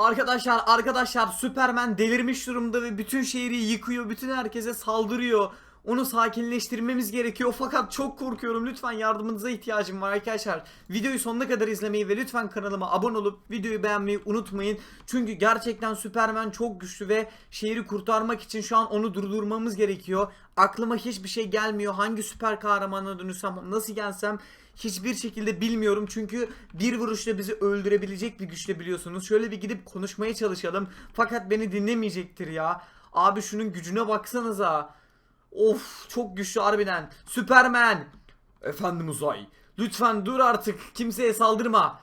Arkadaşlar arkadaşlar Superman delirmiş durumda ve bütün şehri yıkıyor. Bütün herkese saldırıyor. Onu sakinleştirmemiz gerekiyor fakat çok korkuyorum. Lütfen yardımınıza ihtiyacım var arkadaşlar. Videoyu sonuna kadar izlemeyi ve lütfen kanalıma abone olup videoyu beğenmeyi unutmayın. Çünkü gerçekten Superman çok güçlü ve şehri kurtarmak için şu an onu durdurmamız gerekiyor. Aklıma hiçbir şey gelmiyor. Hangi süper kahramana dönüşsem, nasıl gelsem hiçbir şekilde bilmiyorum çünkü bir vuruşla bizi öldürebilecek bir güçle biliyorsunuz. Şöyle bir gidip konuşmaya çalışalım fakat beni dinlemeyecektir ya. Abi şunun gücüne baksanıza. Of çok güçlü harbiden. Süpermen. Efendim Uzay. Lütfen dur artık. Kimseye saldırma.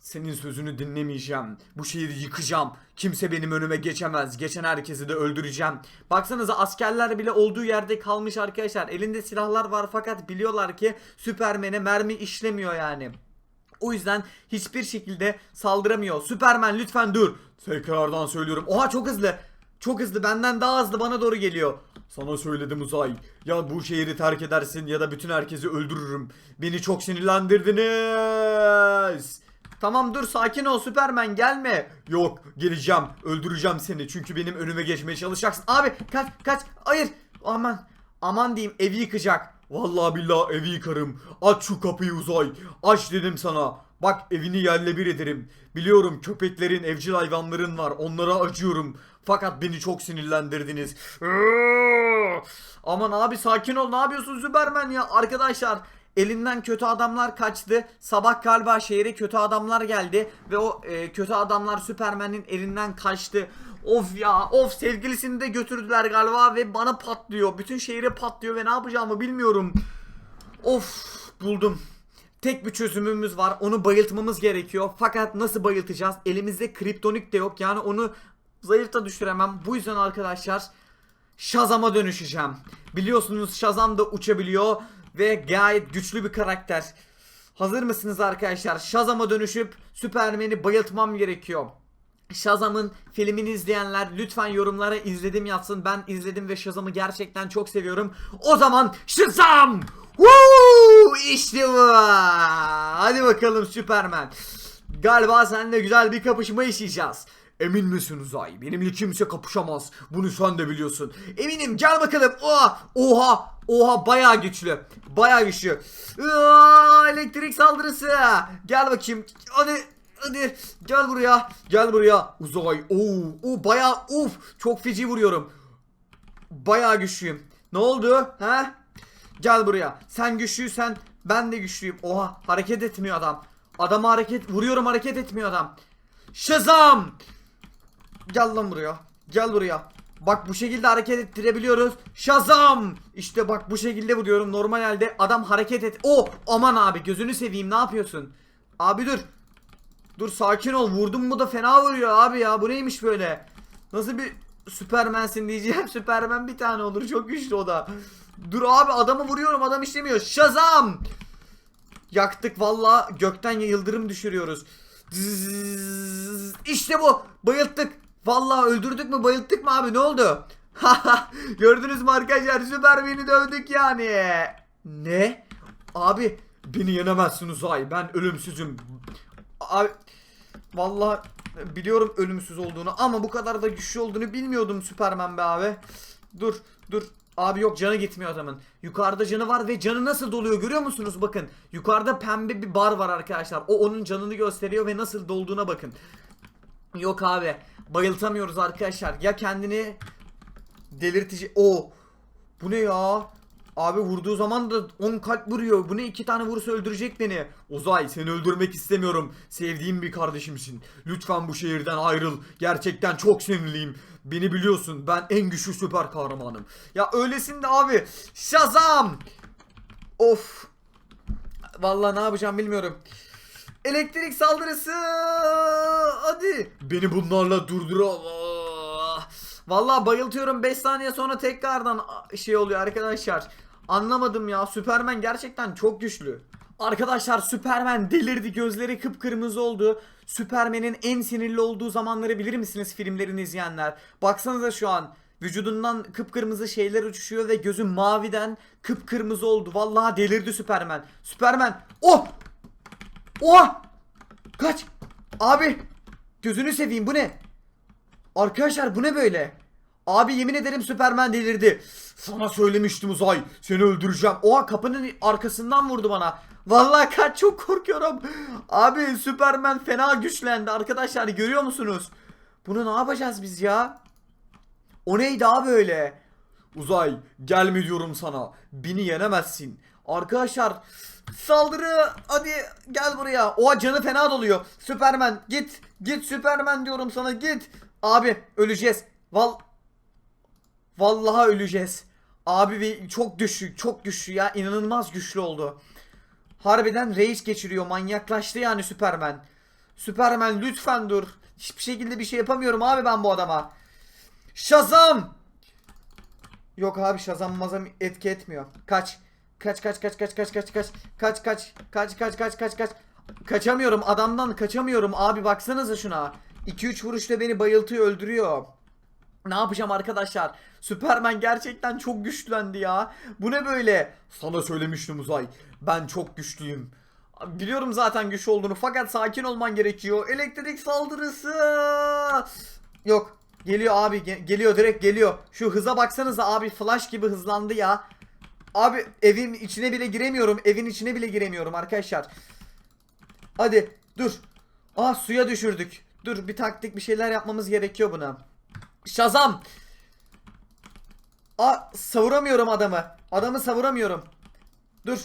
Senin sözünü dinlemeyeceğim. Bu şehri yıkacağım. Kimse benim önüme geçemez. Geçen herkesi de öldüreceğim. Baksanıza askerler bile olduğu yerde kalmış arkadaşlar. Elinde silahlar var fakat biliyorlar ki Süpermen'e mermi işlemiyor yani. O yüzden hiçbir şekilde saldıramıyor. Süpermen lütfen dur. Tekrardan söylüyorum. Oha çok hızlı. Çok hızlı benden daha hızlı bana doğru geliyor. Sana söyledim Uzay. Ya bu şehri terk edersin ya da bütün herkesi öldürürüm. Beni çok sinirlendirdiniz. Tamam dur sakin ol Süpermen gelme. Yok geleceğim öldüreceğim seni çünkü benim önüme geçmeye çalışacaksın. Abi kaç kaç hayır aman aman diyeyim evi yıkacak. Vallahi billahi evi yıkarım. Aç şu kapıyı Uzay. Aç dedim sana. Bak evini yerle bir ederim. Biliyorum köpeklerin, evcil hayvanların var. Onlara acıyorum. Fakat beni çok sinirlendirdiniz. Aman abi sakin ol. Ne yapıyorsun Süpermen ya? Arkadaşlar elinden kötü adamlar kaçtı. Sabah galiba şehre kötü adamlar geldi. Ve o e, kötü adamlar Süpermen'in elinden kaçtı. Of ya of sevgilisini de götürdüler galiba ve bana patlıyor. Bütün şehre patlıyor ve ne yapacağımı bilmiyorum. Of buldum. Tek bir çözümümüz var. Onu bayıltmamız gerekiyor. Fakat nasıl bayıltacağız? Elimizde kriptonik de yok. Yani onu zayıf da düşüremem. Bu yüzden arkadaşlar Shazam'a dönüşeceğim. Biliyorsunuz Shazam da uçabiliyor ve gayet güçlü bir karakter. Hazır mısınız arkadaşlar? Shazam'a dönüşüp Superman'i bayıltmam gerekiyor. Shazam'ın filmini izleyenler lütfen yorumlara izledim yazsın. Ben izledim ve Shazam'ı gerçekten çok seviyorum. O zaman Shazam! Woo! İşte bu! Hadi bakalım Superman. Galiba seninle güzel bir kapışma yaşayacağız. Emin misin Uzay? Benimle kimse kapışamaz. Bunu sen de biliyorsun. Eminim gel bakalım. Oha! Oha! Oha bayağı güçlü. Bayağı güçlü. Elektrik saldırısı. Gel bakayım. Hadi Hadi gel buraya. Gel buraya. Uzay. Oo, o bayağı uf çok feci vuruyorum. Bayağı güçlüyüm. Ne oldu? Ha? Gel buraya. Sen güçlüysen ben de güçlüyüm. Oha hareket etmiyor adam. Adama hareket vuruyorum hareket etmiyor adam. Shazam! Gel lan buraya. Gel buraya. Bak bu şekilde hareket ettirebiliyoruz. Shazam! İşte bak bu şekilde vuruyorum. Normal halde adam hareket et. O aman abi gözünü seveyim ne yapıyorsun? Abi dur. Dur sakin ol. Vurdum mu da fena vuruyor abi ya. Bu neymiş böyle? Nasıl bir Süpermensin diyeceğim. Süpermen bir tane olur. Çok güçlü o da. Dur abi adamı vuruyorum. Adam işlemiyor. Shazam! Yaktık valla. Gökten yıldırım düşürüyoruz. Zzz. İşte bu. Bayılttık. Valla öldürdük mü bayılttık mı abi ne oldu? Gördünüz mü arkadaşlar Süpermen'i dövdük yani. Ne? Abi beni yenemezsin Uzay. Ben ölümsüzüm. Abi vallahi biliyorum ölümsüz olduğunu ama bu kadar da güçlü olduğunu bilmiyordum Süpermen be abi. Dur dur. Abi yok canı gitmiyor adamın. Yukarıda canı var ve canı nasıl doluyor görüyor musunuz? Bakın. Yukarıda pembe bir bar var arkadaşlar. O onun canını gösteriyor ve nasıl dolduğuna bakın. Yok abi. Bayıltamıyoruz arkadaşlar. Ya kendini delirtici... O Bu ne ya? Abi vurduğu zaman da 10 kalp vuruyor. Bu ne iki tane vursa öldürecek beni. Uzay seni öldürmek istemiyorum. Sevdiğim bir kardeşimsin. Lütfen bu şehirden ayrıl. Gerçekten çok sinirliyim. Beni biliyorsun ben en güçlü süper kahramanım. Ya öylesin de abi. Shazam! Of. Vallahi ne yapacağım bilmiyorum. Elektrik saldırısı. Hadi. Beni bunlarla durduramaz. Vallahi bayıltıyorum 5 saniye sonra tekrardan şey oluyor arkadaşlar. Anlamadım ya. Süpermen gerçekten çok güçlü. Arkadaşlar Süpermen delirdi. Gözleri kıpkırmızı oldu. Süpermen'in en sinirli olduğu zamanları bilir misiniz filmlerini izleyenler? Baksanıza şu an. Vücudundan kıpkırmızı şeyler uçuşuyor ve gözü maviden kıpkırmızı oldu. Vallahi delirdi Süpermen. Süpermen. Oh! Oh! Kaç! Abi! Gözünü seveyim bu ne? Arkadaşlar bu ne böyle? Abi yemin ederim Süpermen delirdi. Sana söylemiştim Uzay. Seni öldüreceğim. Oha kapının arkasından vurdu bana. Vallahi kaç çok korkuyorum. Abi Süpermen fena güçlendi. Arkadaşlar görüyor musunuz? Bunu ne yapacağız biz ya? O neydi abi öyle? Uzay gelme diyorum sana. Beni yenemezsin. Arkadaşlar saldırı hadi gel buraya. Oha canı fena doluyor. Süpermen git. Git Süpermen diyorum sana git. Abi öleceğiz. Val Vallahi öleceğiz. Abi ve çok güçlü, çok güçlü ya. inanılmaz güçlü oldu. Harbiden reis geçiriyor. Manyaklaştı yani Süpermen. Süpermen lütfen dur. Hiçbir şekilde bir şey yapamıyorum abi ben bu adama. Şazam! Yok abi Şazam mazam etki etmiyor. Kaç. Kaç kaç kaç kaç kaç kaç kaç kaç kaç kaç kaç kaç kaç kaç kaçamıyorum adamdan kaçamıyorum abi baksanıza şuna 2-3 vuruşla beni bayıltıyor öldürüyor ne yapacağım arkadaşlar? Süpermen gerçekten çok güçlendi ya. Bu ne böyle? Sana söylemiştim Uzay. Ben çok güçlüyüm. Biliyorum zaten güçlü olduğunu fakat sakin olman gerekiyor. Elektrik saldırısı. Yok. Geliyor abi. ge- geliyor direkt geliyor. Şu hıza baksanıza abi flash gibi hızlandı ya. Abi evin içine bile giremiyorum. Evin içine bile giremiyorum arkadaşlar. Hadi dur. Aa suya düşürdük. Dur bir taktik bir şeyler yapmamız gerekiyor buna. Şazam. Aa savuramıyorum adamı. Adamı savuramıyorum. Dur.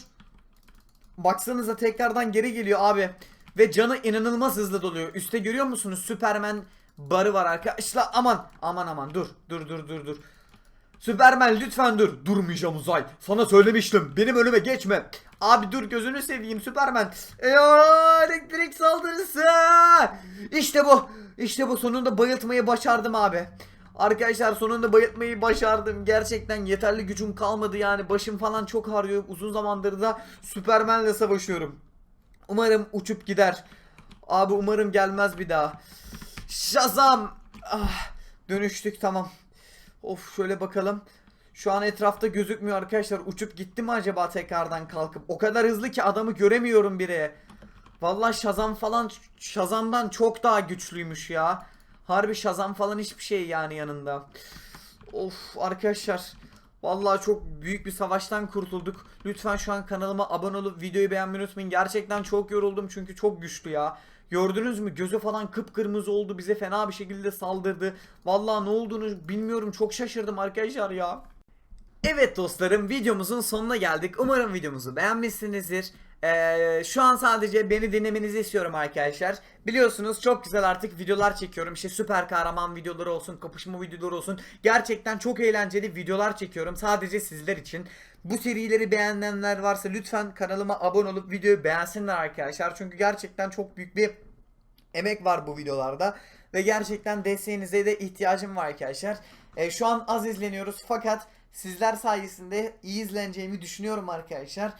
Baksanıza tekrardan geri geliyor abi. Ve canı inanılmaz hızlı doluyor. Üste görüyor musunuz? Süpermen barı var arkadaşlar. Aman aman aman dur. Dur dur dur dur. Süpermen lütfen dur. Durmayacağım uzay. Sana söylemiştim. Benim önüme geçme. Abi dur gözünü seveyim Süpermen. Elektrik saldırısı. İşte bu. İşte bu sonunda bayıltmayı başardım abi. Arkadaşlar sonunda bayıltmayı başardım. Gerçekten yeterli gücüm kalmadı yani. Başım falan çok ağrıyor. Uzun zamandır da Süpermen'le savaşıyorum. Umarım uçup gider. Abi umarım gelmez bir daha. Şazam. Ah, dönüştük tamam. Of şöyle bakalım. Şu an etrafta gözükmüyor arkadaşlar. Uçup gitti mi acaba tekrardan kalkıp? O kadar hızlı ki adamı göremiyorum bile. Vallahi Shazam falan Shazam'dan çok daha güçlüymüş ya. Harbi Shazam falan hiçbir şey yani yanında. Of arkadaşlar. Vallahi çok büyük bir savaştan kurtulduk. Lütfen şu an kanalıma abone olup videoyu beğenmeyi unutmayın. Gerçekten çok yoruldum çünkü çok güçlü ya. Gördünüz mü? Gözü falan kıpkırmızı oldu. Bize fena bir şekilde saldırdı. Vallahi ne olduğunu bilmiyorum. Çok şaşırdım arkadaşlar ya. Evet dostlarım videomuzun sonuna geldik. Umarım videomuzu beğenmişsinizdir. Ee, şu an sadece beni dinlemenizi istiyorum arkadaşlar. Biliyorsunuz çok güzel artık videolar çekiyorum. İşte süper kahraman videoları olsun, kapışma videoları olsun. Gerçekten çok eğlenceli videolar çekiyorum sadece sizler için. Bu serileri beğenenler varsa lütfen kanalıma abone olup videoyu beğensinler arkadaşlar. Çünkü gerçekten çok büyük bir emek var bu videolarda. Ve gerçekten desteğinize de ihtiyacım var arkadaşlar. Ee, şu an az izleniyoruz fakat sizler sayesinde iyi izleneceğimi düşünüyorum arkadaşlar.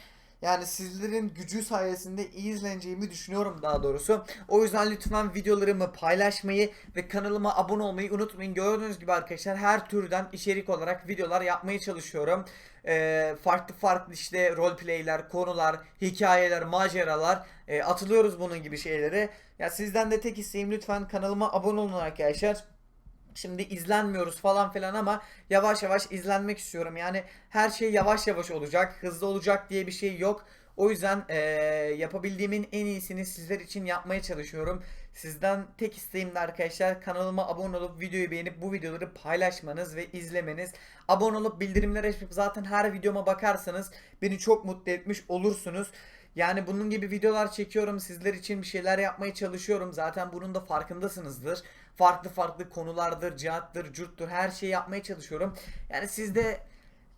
Yani sizlerin gücü sayesinde iyi izleneceğimi düşünüyorum daha doğrusu. O yüzden lütfen videolarımı paylaşmayı ve kanalıma abone olmayı unutmayın. Gördüğünüz gibi arkadaşlar her türden içerik olarak videolar yapmaya çalışıyorum. Ee, farklı farklı işte roleplayler, konular, hikayeler, maceralar e, atılıyoruz bunun gibi şeylere. Ya sizden de tek isteğim lütfen kanalıma abone olun arkadaşlar. Şimdi izlenmiyoruz falan filan ama yavaş yavaş izlenmek istiyorum. Yani her şey yavaş yavaş olacak, hızlı olacak diye bir şey yok. O yüzden eee, yapabildiğimin en iyisini sizler için yapmaya çalışıyorum. Sizden tek isteğim de arkadaşlar kanalıma abone olup videoyu beğenip bu videoları paylaşmanız ve izlemeniz. Abone olup bildirimleri açıp zaten her videoma bakarsanız beni çok mutlu etmiş olursunuz. Yani bunun gibi videolar çekiyorum. Sizler için bir şeyler yapmaya çalışıyorum. Zaten bunun da farkındasınızdır. Farklı farklı konulardır, cihattır, curttur her şeyi yapmaya çalışıyorum. Yani siz de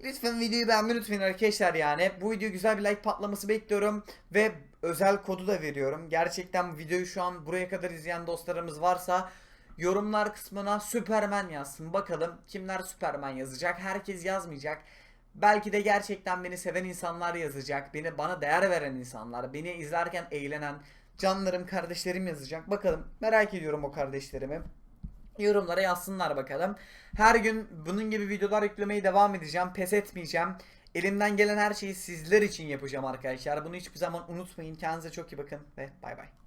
lütfen videoyu beğenmeyi unutmayın arkadaşlar yani. Bu video güzel bir like patlaması bekliyorum. Ve özel kodu da veriyorum. Gerçekten videoyu şu an buraya kadar izleyen dostlarımız varsa yorumlar kısmına Süpermen yazsın. Bakalım kimler Süpermen yazacak. Herkes yazmayacak. Belki de gerçekten beni seven insanlar yazacak. Beni bana değer veren insanlar, beni izlerken eğlenen canlarım, kardeşlerim yazacak. Bakalım merak ediyorum o kardeşlerimi. Yorumlara yazsınlar bakalım. Her gün bunun gibi videolar yüklemeye devam edeceğim. Pes etmeyeceğim. Elimden gelen her şeyi sizler için yapacağım arkadaşlar. Bunu hiçbir zaman unutmayın. Kendinize çok iyi bakın ve bay bay.